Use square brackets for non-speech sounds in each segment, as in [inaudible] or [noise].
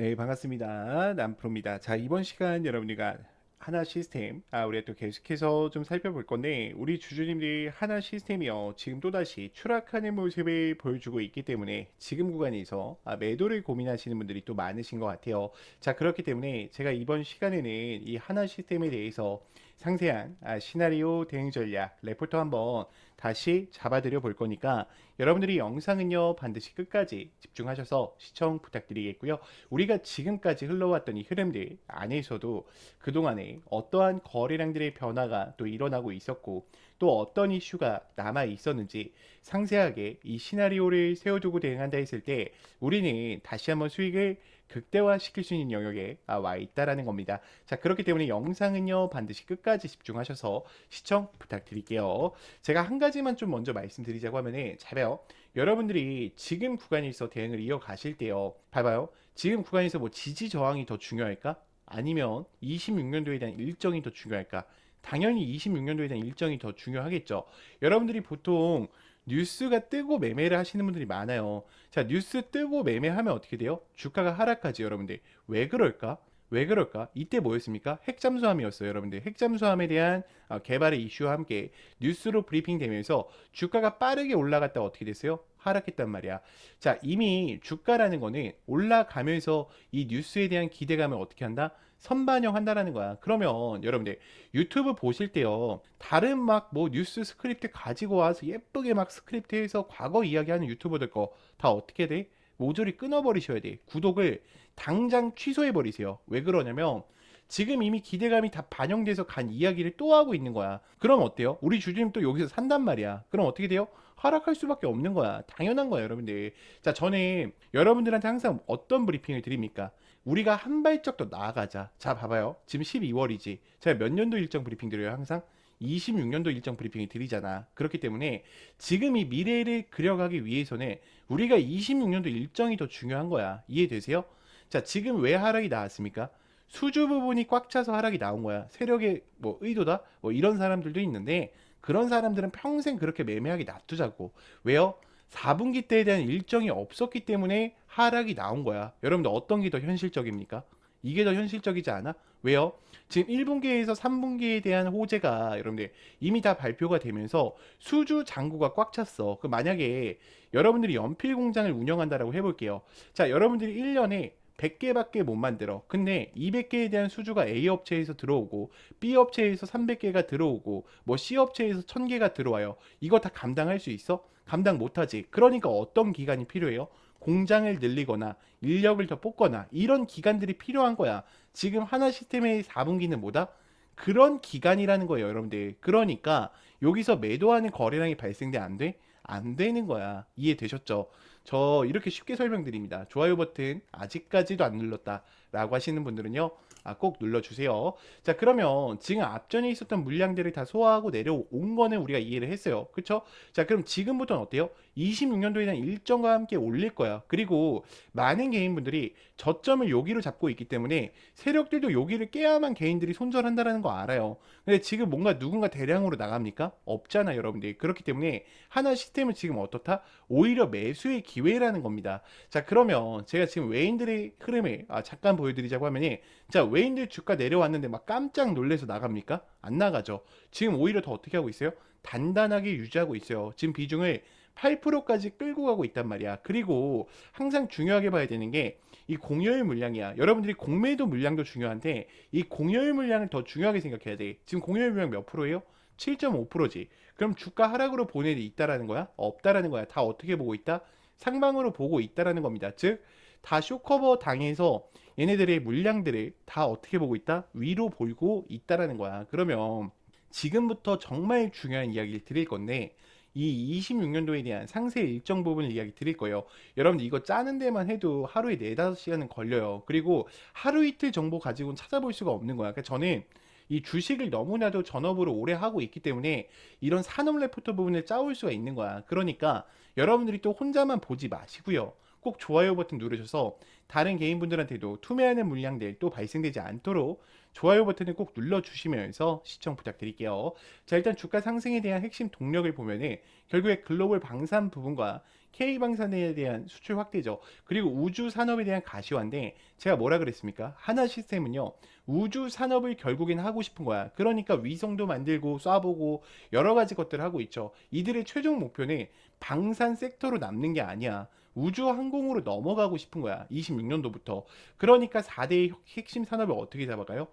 네, 반갑습니다. 남프로입니다. 자, 이번 시간 여러분들과 하나 시스템, 아, 우리가 또 계속해서 좀 살펴볼 건데, 우리 주주님들이 하나 시스템이요, 지금 또다시 추락하는 모습을 보여주고 있기 때문에, 지금 구간에서 아, 매도를 고민하시는 분들이 또 많으신 것 같아요. 자, 그렇기 때문에 제가 이번 시간에는 이 하나 시스템에 대해서 상세한 아, 시나리오 대응 전략, 레포터 한번 다시 잡아드려 볼 거니까, 여러분들이 영상은요, 반드시 끝까지 집중하셔서 시청 부탁드리겠고요. 우리가 지금까지 흘러왔던 이 흐름들 안에서도 그동안에 어떠한 거래량들의 변화가 또 일어나고 있었고 또 어떤 이슈가 남아 있었는지 상세하게 이 시나리오를 세워두고 대응한다 했을 때 우리는 다시 한번 수익을 극대화시킬 수 있는 영역에 아, 와 있다라는 겁니다. 자, 그렇기 때문에 영상은요, 반드시 끝까지 집중하셔서 시청 부탁드릴게요. 제가 한 가지 만 좀 먼저 말씀드리자고 하면은, 잘 봐요. 여러분들이 지금 구간에서 대응을 이어가실 때요, 봐봐요. 지금 구간에서 뭐 지지 저항이 더 중요할까? 아니면 26년도에 대한 일정이 더 중요할까? 당연히 26년도에 대한 일정이 더 중요하겠죠. 여러분들이 보통 뉴스가 뜨고 매매를 하시는 분들이 많아요. 자, 뉴스 뜨고 매매하면 어떻게 돼요? 주가가 하락하지, 여러분들. 왜 그럴까? 왜 그럴까? 이때 뭐였습니까? 핵잠수함이었어요, 여러분들. 핵잠수함에 대한 어, 개발의 이슈와 함께 뉴스로 브리핑 되면서 주가가 빠르게 올라갔다 어떻게 됐어요? 하락했단 말이야. 자, 이미 주가라는 거는 올라가면서 이 뉴스에 대한 기대감을 어떻게 한다? 선반영한다라는 거야. 그러면 여러분들 유튜브 보실 때요. 다른 막 뭐 뉴스 스크립트 가지고 와서 예쁘게 막 스크립트해서 과거 이야기하는 유튜버들 거 다 어떻게 돼? 모조리 끊어버리셔야 돼. 구독을 당장 취소해버리세요. 왜 그러냐면 지금 이미 기대감이 다 반영돼서 간 이야기를 또 하고 있는 거야. 그럼 어때요? 우리 주주님 또 여기서 산단 말이야. 그럼 어떻게 돼요? 하락할 수밖에 없는 거야. 당연한 거야, 여러분들. 자, 저는 여러분들한테 항상 어떤 브리핑을 드립니까? 우리가 한 발짝 더 나아가자. 자, 봐봐요. 지금 12월이지. 제가 몇 년도 일정 브리핑 드려요, 항상? 26년도 일정 브리핑이 드리잖아. 그렇기 때문에 지금 이 미래를 그려가기 위해서는 우리가 26년도 일정이 더 중요한 거야. 이해되세요? 자, 지금 왜 하락이 나왔습니까? 수주 부분이 꽉 차서 하락이 나온 거야. 세력의 뭐 의도다? 뭐 이런 사람들도 있는데 그런 사람들은 평생 그렇게 매매하게 놔두자고. 왜요? 4분기 때에 대한 일정이 없었기 때문에 하락이 나온 거야. 여러분들 어떤 게 더 현실적입니까? 이게 더 현실적이지 않아? 왜요? 지금 1분기에서 3분기에 대한 호재가 여러분들 이미 다 발표가 되면서 수주 잔고가 꽉 찼어. 그 만약에 여러분들이 연필 공장을 운영한다라고 해볼게요. 자, 여러분들이 1년에 100개밖에 못 만들어. 근데 200개에 대한 수주가 A 업체에서 들어오고 B 업체에서 300개가 들어오고 뭐 C 업체에서 1000개가 들어와요. 이거 다 감당할 수 있어? 감당 못하지. 그러니까 어떤 기간이 필요해요? 공장을 늘리거나 인력을 더 뽑거나 이런 기간들이 필요한 거야. 지금 하나 시스템의 4분기는 뭐다? 그런 기간이라는 거예요, 여러분들. 그러니까 여기서 매도하는 거래량이 발생돼 안 돼? 안 되는 거야. 이해되셨죠? 저 이렇게 쉽게 설명드립니다. 좋아요 버튼 아직까지도 안 눌렀다 라고 하시는 분들은요. 아, 꼭 눌러주세요. 자, 그러면 지금 앞전에 있었던 물량들을 다 소화하고 내려온 거는 우리가 이해를 했어요. 그쵸? 자, 그럼 지금부터는 어때요? 26년도에 대한 일정과 함께 올릴 거야. 그리고 많은 개인분들이 저점을 여기로 잡고 있기 때문에 세력들도 여기를 깨야만 개인들이 손절한다라는 거 알아요. 근데 지금 뭔가 누군가 대량으로 나갑니까? 없잖아, 여러분들. 그렇기 때문에 하나 시스템은 지금 어떻다? 오히려 매수의 기회라는 겁니다. 자, 그러면 제가 지금 외인들의 흐름을 아, 잠깐 보여드리자고 하면은 자, 외인들 주가 내려왔는데 막 깜짝 놀래서 나갑니까? 안 나가죠. 지금 오히려 더 어떻게 하고 있어요? 단단하게 유지하고 있어요. 지금 비중을 8%까지 끌고 가고 있단 말이야. 그리고 항상 중요하게 봐야 되는 게 이 공여율 물량이야. 여러분들이 공매도 물량도 중요한데 이 공여율 물량을 더 중요하게 생각해야 돼. 지금 공여율 물량 몇 프로예요? 7.5%지. 그럼 주가 하락으로 보낼 일 있다라는 거야? 없다라는 거야. 다 어떻게 보고 있다? 상방으로 보고 있다라는 겁니다. 즉, 다 쇼커버 당해서 얘네들의 물량들을 다 어떻게 보고 있다? 위로 보고 있다라는 거야. 그러면 지금부터 정말 중요한 이야기를 드릴 건데 이 26년도에 대한 상세 일정 부분을 이야기 드릴 거예요. 여러분들 이거 짜는 데만 해도 하루에 4, 5시간은 걸려요. 그리고 하루 이틀 정보 가지고는 찾아볼 수가 없는 거야. 그러니까 저는 이 주식을 너무나도 전업으로 오래 하고 있기 때문에 이런 산업 레포터 부분을 짜올 수가 있는 거야. 그러니까 여러분들이 또 혼자만 보지 마시고요. 꼭 좋아요 버튼 누르셔서 다른 개인분들한테도 투매하는 물량들 또 발생되지 않도록 좋아요 버튼을 꼭 눌러주시면서 시청 부탁드릴게요. 자, 일단 주가 상승에 대한 핵심 동력을 보면은 결국에 글로벌 방산 부분과 K방산에 대한 수출 확대죠. 그리고 우주 산업에 대한 가시화인데 제가 뭐라 그랬습니까? 하나 시스템은요. 우주 산업을 결국엔 하고 싶은 거야. 그러니까 위성도 만들고 쏴보고 여러 가지 것들을 하고 있죠. 이들의 최종 목표는 방산 섹터로 남는 게 아니야. 우주 항공으로 넘어가고 싶은 거야. 26년도부터. 그러니까 4대의 핵심 산업을 어떻게 잡아가요?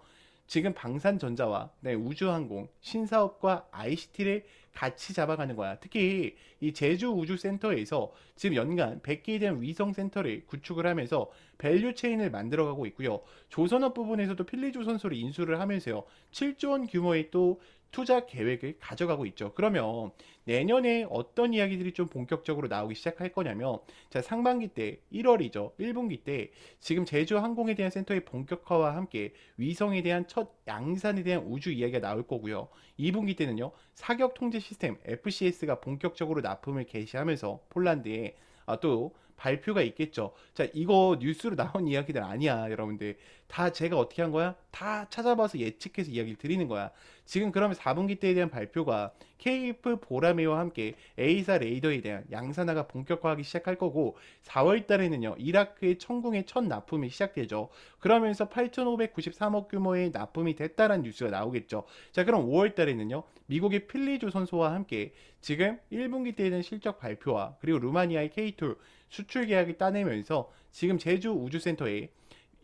지금 방산전자와 네, 우주항공, 신사업과 ICT를 같이 잡아가는 거야. 특히 이 제주 우주센터에서 지금 연간 100개에 대한 위성센터를 구축을 하면서 밸류 체인을 만들어가고 있고요. 조선업 부분에서도 필리조선소를 인수를 하면서요. 7조 원 규모의 또 투자 계획을 가져가고 있죠. 그러면 내년에 어떤 이야기들이 좀 본격적으로 나오기 시작할 거냐면 자 상반기 때 1월이죠. 1분기 때 지금 제주 항공에 대한 센터의 본격화와 함께 위성에 대한 첫 양산에 대한 우주 이야기가 나올 거고요. 2분기 때는요. 사격 통제 시스템 FCS가 본격적으로 납품을 개시하면서 폴란드에 아, 또 발표가 있겠죠. 자, 이거 뉴스로 나온 [laughs] 이야기들 아니야, 여러분들. 다 제가 어떻게 한 거야? 다 찾아봐서 예측해서 이야기를 드리는 거야. 지금 그러면 4분기 때에 대한 발표가 KF 보라매와 함께 A사 레이더에 대한 양산화가 본격화하기 시작할 거고 4월 달에는요. 이라크의 천궁의 첫 납품이 시작되죠. 그러면서 8,593억 규모의 납품이 됐다라는 뉴스가 나오겠죠. 자, 그럼 5월 달에는요. 미국의 필리조선소와 함께 지금 1분기 때에는 실적 발표와 그리고 루마니아의 K2 수출 계약을 따내면서 지금 제주 우주센터에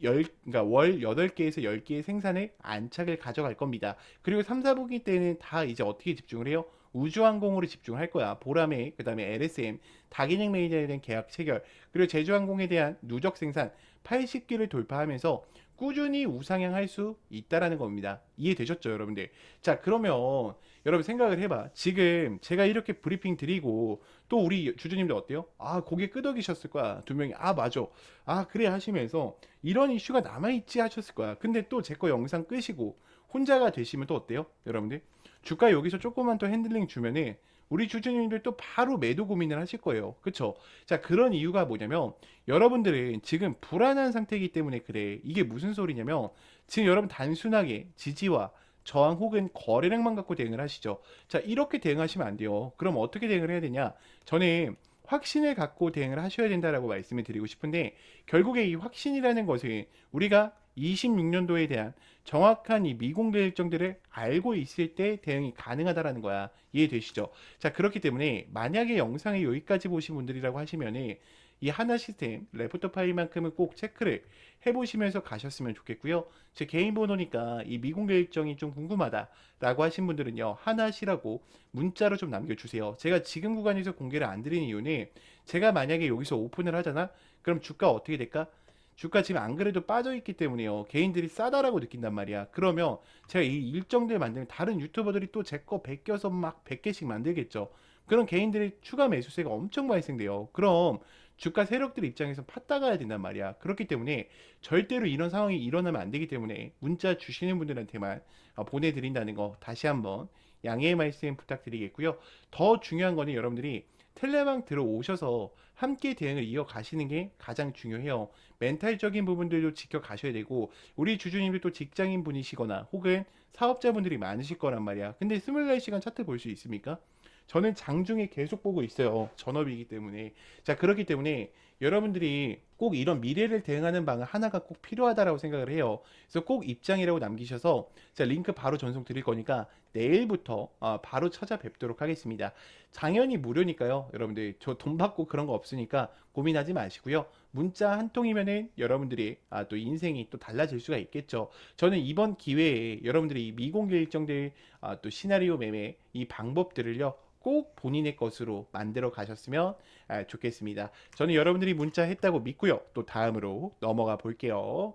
열, 그러니까 월 8개에서 10개의 생산에 안착을 가져갈 겁니다. 그리고 3, 4분기 때는 다 이제 어떻게 집중을 해요? 우주항공으로 집중을 할 거야. 보라매, 그 다음에 LSM, 다기능 메이저에 대한 계약 체결, 그리고 제주항공에 대한 누적 생산 80기를 돌파하면서 꾸준히 우상향할 수 있다라는 겁니다. 이해되셨죠, 여러분들? 자, 그러면 여러분 생각을 해봐. 지금 제가 이렇게 브리핑 드리고 또 우리 주주님들 어때요? 아, 고개 끄덕이셨을 거야. 두 명이 아, 맞아. 아, 그래 하시면서 이런 이슈가 남아 있지 하셨을 거야. 근데 또 제 거 영상 끄시고 혼자가 되시면 또 어때요? 여러분들? 주가 여기서 조금만 더 핸들링 주면은 우리 주주님들 또 바로 매도 고민을 하실 거예요. 그쵸? 자, 그런 이유가 뭐냐면 여러분들은 지금 불안한 상태이기 때문에 그래. 이게 무슨 소리냐면 지금 여러분 단순하게 지지와 저항 혹은 거래량만 갖고 대응을 하시죠. 자, 이렇게 대응하시면 안 돼요. 그럼 어떻게 대응을 해야 되냐? 저는 확신을 갖고 대응을 하셔야 된다라고 말씀을 드리고 싶은데 결국에 이 확신이라는 것은 우리가 26년도에 대한 정확한 이 미공개 일정들을 알고 있을 때 대응이 가능하다라는 거야. 이해되시죠? 자, 그렇기 때문에 만약에 영상을 여기까지 보신 분들이라고 하시면은 이 하나 시스템 레포터 파일만큼은 꼭 체크를 해보시면서 가셨으면 좋겠고요. 제 개인 번호니까 이 미공개 일정이 좀 궁금하다라고 하신 분들은요. 하나시라고 문자로 좀 남겨주세요. 제가 지금 구간에서 공개를 안 드리는 이유는 제가 만약에 여기서 오픈을 하잖아? 그럼 주가 어떻게 될까? 주가 지금 안 그래도 빠져 있기 때문에요. 개인들이 싸다라고 느낀단 말이야. 그러면 제가 이 일정들 만들면 다른 유튜버들이 또 제 거 베껴서 막 100개씩 만들겠죠. 그런 개인들의 추가 매수세가 엄청 발생돼요. 그럼 주가 세력들 입장에서 팠다 가야 된단 말이야. 그렇기 때문에 절대로 이런 상황이 일어나면 안 되기 때문에 문자 주시는 분들한테만 어, 보내드린다는 거 다시 한번 양해의 말씀 부탁드리겠고요. 더 중요한 거는 여러분들이 텔레방 들어오셔서 함께 대응을 이어가시는 게 가장 중요해요. 멘탈적인 부분들도 지켜가셔야 되고 우리 주주님들 또 직장인 분이시거나 혹은 사업자분들이 많으실 거란 말이야. 근데 24시간 차트 볼 수 있습니까? 저는 장중에 계속 보고 있어요. 전업이기 때문에. 자, 그렇기 때문에 여러분들이 꼭 이런 미래를 대응하는 방안 하나가 꼭 필요하다라고 생각을 해요. 그래서 꼭 입장이라고 남기셔서 제가 링크 바로 전송 드릴 거니까 내일부터 어, 바로 찾아뵙도록 하겠습니다. 당연히 무료니까요. 여러분들 저 돈 받고 그런 거 없으니까 고민하지 마시고요. 문자 한 통이면은 여러분들이 아, 또 인생이 또 달라질 수가 있겠죠. 저는 이번 기회에 여러분들이 이 미공개 일정들 아, 또 시나리오 매매 이 방법들을요. 꼭 본인의 것으로 만들어 가셨으면 아, 좋겠습니다. 저는 여러분들이 문자 했다고 믿고요. 또 다음으로 넘어가 볼게요.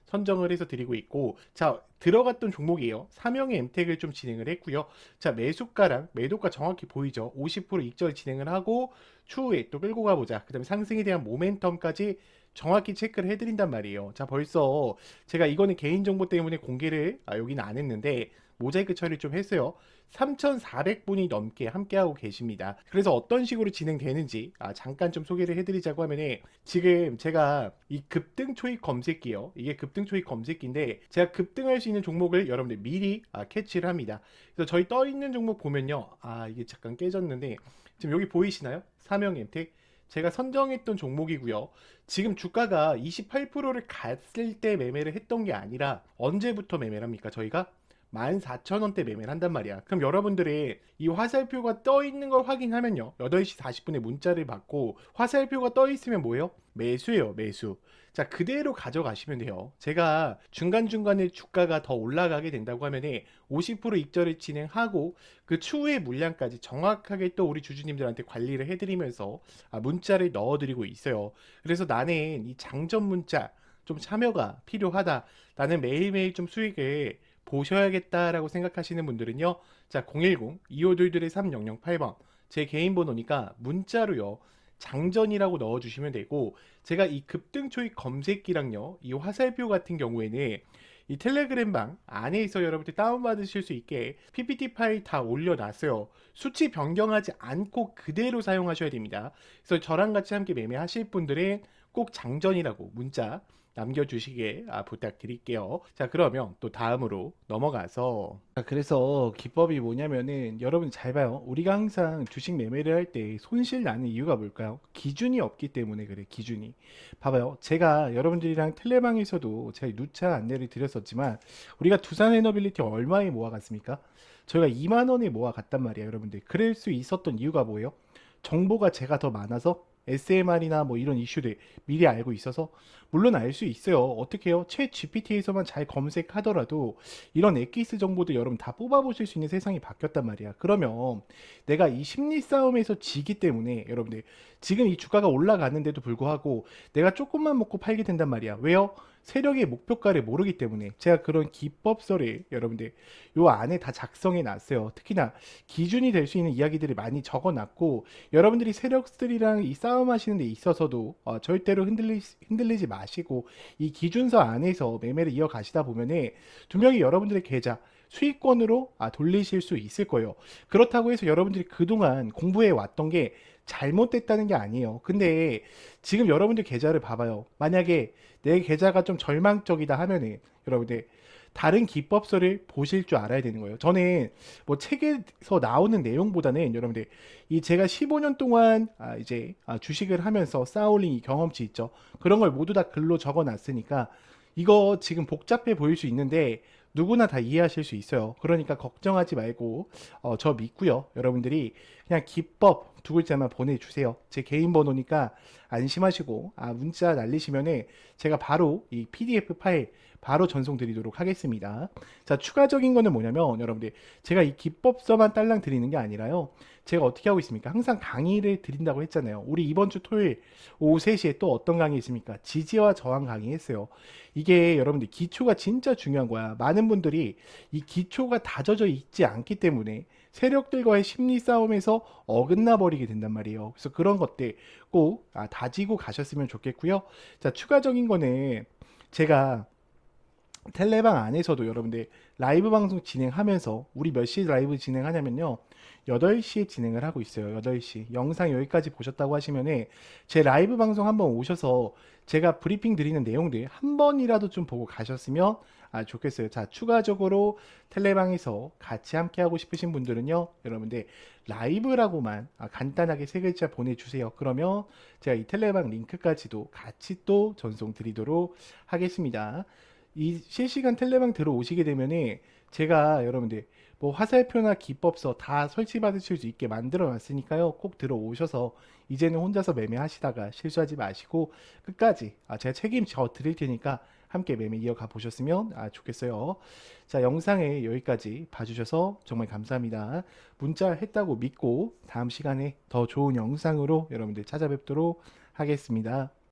선정을 해서 드리고 있고 자 들어갔던 종목이에요. 삼형의 엠텍을 좀 진행을 했고요. 자 매수가랑 매도가 정확히 보이죠. 50% 익절 진행을 하고 추후에 또 끌고 가보자. 그 다음에 상승에 대한 모멘텀까지 정확히 체크를 해드린단 말이에요. 자 벌써 제가 이거는 개인정보 때문에 공개를 아, 여기는 안 했는데 모자이크 처리를 좀 했어요. 3,400분이 넘게 함께하고 계십니다. 그래서 어떤 식으로 진행되는지 아, 잠깐 좀 소개를 해드리자고 하면은 지금 제가 이 급등 초입 검색기요. 이게 급등 초입 검색기인데 제가 급등할 수 있는 종목을 여러분들 미리 아, 캐치를 합니다. 그래서 저희 떠 있는 종목 보면요. 아 이게 잠깐 깨졌는데 지금 여기 보이시나요? 사명 엠텍 제가 선정했던 종목이고요. 지금 주가가 28%를 갔을 때 매매를 했던 게 아니라 언제부터 매매를 합니까? 저희가 14,000원대 매매를 한단 말이야. 그럼 여러분들이 이 화살표가 떠 있는 걸 확인하면요. 8시 40분에 문자를 받고 화살표가 떠 있으면 뭐예요? 매수예요, 매수. 자, 그대로 가져가시면 돼요. 제가 중간중간에 주가가 더 올라가게 된다고 하면은 50% 익절을 진행하고 그 추후의 물량까지 정확하게 또 우리 주주님들한테 관리를 해드리면서 아, 문자를 넣어드리고 있어요. 그래서 나는 이 장전 문자 좀 참여가 필요하다. 나는 매일매일 좀 수익을 보셔야겠다라고 생각하시는 분들은요. 자, 010-2522-3008번. 제 개인 번호니까 문자로요. 장전이라고 넣어주시면 되고, 제가 이 급등 초입 검색기랑요, 이 화살표 같은 경우에는 이 텔레그램 방 안에서 여러분들 다운받으실 수 있게 PPT 파일 다 올려놨어요. 수치 변경하지 않고 그대로 사용하셔야 됩니다. 그래서 저랑 같이 함께 매매하실 분들은 꼭 장전이라고 문자 남겨주시게 아, 부탁드릴게요. 자, 그러면 또 다음으로 넘어가서. 자, 그래서 기법이 뭐냐면은 여러분 잘 봐요. 우리가 항상 주식 매매를 할 때 손실 나는 이유가 뭘까요? 기준이 없기 때문에 그래, 기준이. 봐봐요. 제가 여러분들이랑 텔레방에서도 제가 누차 안내를 드렸었지만 우리가 두산 에너빌리티 얼마에 모아갔습니까? 저희가 2만 원에 모아갔단 말이에요, 여러분들. 그럴 수 있었던 이유가 뭐예요? 정보가 제가 더 많아서 SMR이나 뭐 이런 이슈들 미리 알고 있어서 물론 알 수 있어요. 어떻게 해요? 채 GPT에서만 잘 검색하더라도 이런 엑기스 정보도 여러분 다 뽑아보실 수 있는 세상이 바뀌었단 말이야. 그러면 내가 이 심리 싸움에서 지기 때문에 여러분들 지금 이 주가가 올라가는데도 불구하고 내가 조금만 먹고 팔게 된단 말이야. 왜요? 세력의 목표가를 모르기 때문에 제가 그런 기법서를 여러분들 요 안에 다 작성해 놨어요. 특히나 기준이 될 수 있는 이야기들을 많이 적어 놨고 여러분들이 세력들이랑 이 싸움하시는 데 있어서도 어, 절대로 흔들리, 흔들리지 마시고 이 기준서 안에서 매매를 이어가시다 보면은 분명히 여러분들의 계좌 수익권으로 아, 돌리실 수 있을 거예요. 그렇다고 해서 여러분들이 그동안 공부해 왔던 게 잘못됐다는 게 아니에요. 근데 지금 여러분들 계좌를 봐봐요. 만약에 내 계좌가 좀 절망적이다 하면은 여러분들 다른 기법서를 보실 줄 알아야 되는 거예요. 저는 뭐 책에서 나오는 내용보다는 여러분들 이 제가 15년 동안 아 이제 아 주식을 하면서 쌓아올린 이 경험치 있죠. 그런 걸 모두 다 글로 적어 놨으니까 이거 지금 복잡해 보일 수 있는데 누구나 다 이해하실 수 있어요. 그러니까 걱정하지 말고 어, 저 믿고요. 여러분들이 그냥 기법 두 글자만 보내주세요. 제 개인 번호니까 안심하시고 아 문자 날리시면은 제가 바로 이 PDF 파일 바로 전송 드리도록 하겠습니다. 자 추가적인 거는 뭐냐면 여러분들 제가 이 기법서만 딸랑 드리는 게 아니라요. 제가 어떻게 하고 있습니까? 항상 강의를 드린다고 했잖아요. 우리 이번 주 토요일 오후 3시에 또 어떤 강의 있습니까? 지지와 저항 강의 했어요. 이게 여러분들 기초가 진짜 중요한 거야. 많은 분들이 이 기초가 다져져 있지 않기 때문에 세력들과의 심리 싸움에서 어긋나 버리게 된단 말이에요. 그래서 그런 것들 꼭 아, 다지고 가셨으면 좋겠고요. 자, 추가적인 거는 제가 텔레방 안에서도 여러분들 라이브 방송 진행하면서 우리 몇 시에 라이브 진행하냐면요. 8시에 진행을 하고 있어요. 8시. 영상 여기까지 보셨다고 하시면은 제 라이브 방송 한번 오셔서 제가 브리핑 드리는 내용들 한 번이라도 좀 보고 가셨으면 아, 좋겠어요. 자, 추가적으로 텔레방에서 같이 함께 하고 싶으신 분들은요. 여러분들 라이브라고만 아, 간단하게 세 글자 보내주세요. 그러면 제가 이 텔레방 링크까지도 같이 또 전송 드리도록 하겠습니다. 이 실시간 텔레방 들어오시게 되면은 제가 여러분들 뭐 화살표나 기법서 다 설치 받으실 수 있게 만들어 놨으니까요. 꼭 들어오셔서 이제는 혼자서 매매하시다가 실수하지 마시고 끝까지 아, 제가 책임져 드릴 테니까 함께 매매 이어가 보셨으면 아, 좋겠어요. 자, 영상에 여기까지 봐주셔서 정말 감사합니다. 문자 했다고 믿고 다음 시간에 더 좋은 영상으로 여러분들 찾아뵙도록 하겠습니다.